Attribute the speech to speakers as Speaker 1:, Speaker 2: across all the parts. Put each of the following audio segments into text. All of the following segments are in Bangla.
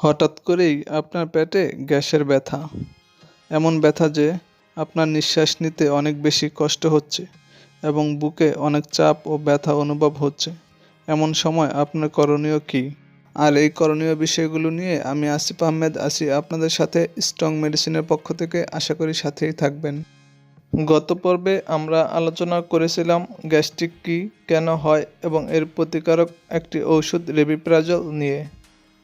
Speaker 1: হঠাৎ করেই আপনার পেটে গ্যাসের ব্যথা। এমন ব্যথা যে আপনার নিঃশ্বাস নিতে অনেক বেশি কষ্ট হচ্ছে এবং বুকে অনেক চাপ ও ব্যথা অনুভব হচ্ছে। এমন সময় আপনার করণীয় কী? আর এই করণীয় বিষয়গুলো নিয়ে আমি আসিফ আহমেদ আসি আপনাদের সাথে স্ট্রং মেডিসিনের পক্ষ থেকে। আশা করি সাথেই থাকবেন। গত পর্বে আমরা আলোচনা করেছিলাম গ্যাস্ট্রিক কী, কেন হয় এবং এর প্রতিকারক একটি ঔষধ রেবিপ্রাজল নিয়ে।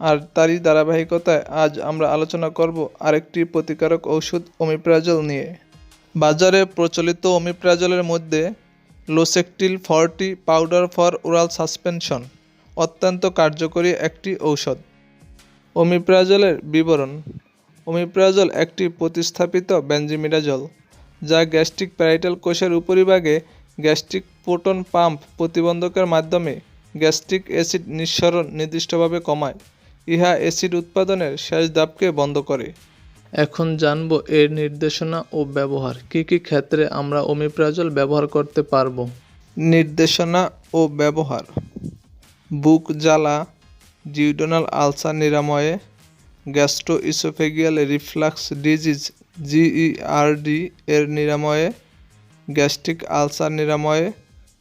Speaker 1: আর তারই ধারাবাহিকতায় আজ আমরা আলোচনা করব আরেকটি প্রতিকারক ঔষধ ওমিপ্রাজল নিয়ে। বাজারে প্রচলিত ওমিপ্রাজলের মধ্যে Losectil forty powder for oral suspension অত্যন্ত কার্যকরী একটি ঔষধ। ওমিপ্রাজলের বিবরণ। ওমিপ্রাজল একটি প্রতিস্থাপিত বেনজিমিডাজল যা গ্যাস্ট্রিক প্যারাইটাল কোষের উপরিভাগে গ্যাস্ট্রিক প্রোটন পাম্প প্রতিবন্ধকের মাধ্যমে গ্যাস্ট্রিক অ্যাসিড নিঃসরণ নির্দিষ্টভাবে কমায়। ইহা অ্যাসিড উৎপাদনের শেষ ধাপকে বন্ধ করে। এখন জানব এর নির্দেশনা ও ব্যবহার। কী কী ক্ষেত্রে আমরা ওমিপ্রাজল ব্যবহার করতে পারব? নির্দেশনা ও ব্যবহার। বুক জ্বালা duodenal ulcer নিরাময়ে gastro oesophageal reflux disease GERD এর নিরাময়ে গ্যাস্ট্রিক আলসার নিরাময়ে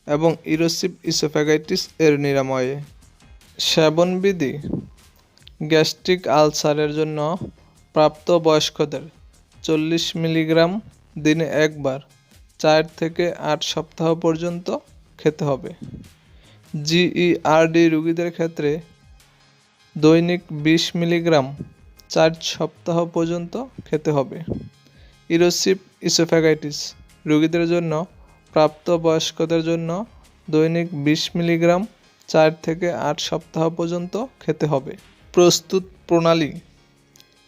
Speaker 1: এবং ইরোসিভ ইসোফ্যাগাইটিস এর নিরাময়ে। সেবনবিধি গ্যাস্ট্রিক আলসারের জন্য প্রাপ্তবয়স্কদের চল্লিশ মিলিগ্রাম দিনে একবার চার থেকে আট সপ্তাহ পর্যন্ত খেতে হবে। জিইআরডি রোগীদের ক্ষেত্রে দৈনিক বিশ মিলিগ্রাম চার সপ্তাহ পর্যন্ত খেতে হবে। ইরোসিপ ইসোফ্যাগাইটিস রোগীদের জন্য প্রাপ্তবয়স্কদের জন্য দৈনিক বিশ মিলিগ্রাম চার থেকে আট সপ্তাহ পর্যন্ত খেতে হবে। প্রস্তুত প্রণালী।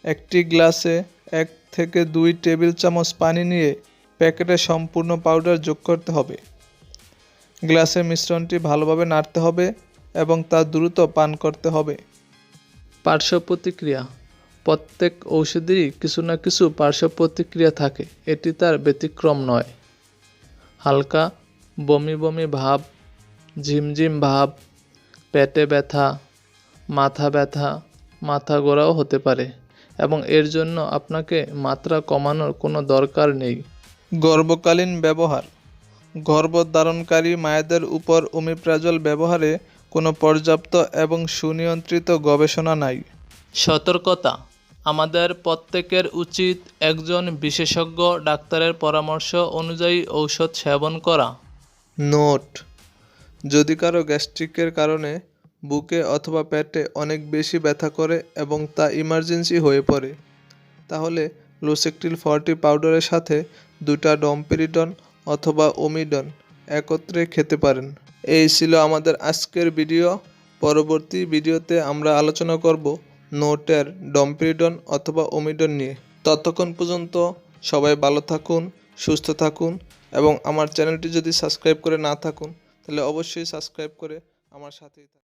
Speaker 1: একটি গ্লাসে এক থেকে দুই টেবিল চামচ পানি নিয়ে প্যাকেটে সম্পূর্ণ পাউডার যোগ করতে হবে। গ্লাসের মিশ্রণটি ভালোভাবে নাড়তে হবে এবং তা দ্রুত পান করতে হবে। পার্শ্ব প্রতিক্রিয়া। প্রত্যেক ঔষধেরই কিছু না কিছু পার্শ্ব প্রতিক্রিয়া থাকে, এটি তার ব্যতিক্রম নয়। হালকা, বমি বমি ভাব, ঝিমঝিম ভাব, পেটে ব্যথা মাথা ব্যথা মাথা গোড়াও হতে পারে এবং এর জন্য আপনাকে মাত্রা কমানোর কোনো দরকার নেই। গর্ভকালীন ব্যবহার। গর্ভধারণকারী মায়েদের উপর ওমিপ্রাজল ব্যবহারে কোনো পর্যাপ্ত এবং সুনিয়ন্ত্রিত গবেষণা নাই। সতর্কতা। আমাদের প্রত্যেকের উচিত একজন বিশেষজ্ঞ ডাক্তারের পরামর্শ অনুযায়ী ঔষধ সেবন করা। নোট। যদি কারও গ্যাস্ট্রিকের কারণে বুকে অথবা পেটে অনেক বেশি ব্যথা করে এবং তা ইমার্জেন্সি হয়ে পড়ে। তাহলে লোসেকটিল ফর্টি পাউডারের সাথে দুটা ডম্পেরিডন অথবা ওমিডন একত্রে খেতে পারেন। এই ছিল আমাদের আজকের ভিডিও পরবর্তী ভিডিওতে আমরা আলোচনা করব নোটের ডম্পেরিডন অথবা ওমিডন নিয়ে। ততক্ষণ পর্যন্ত সবাই ভালো থাকুন, সুস্থ থাকুন এবং আমার চ্যানেলটি যদি সাবস্ক্রাইব করে না থাকুন, তাহলে অবশ্যই সাবস্ক্রাইব করে আমার সাথেই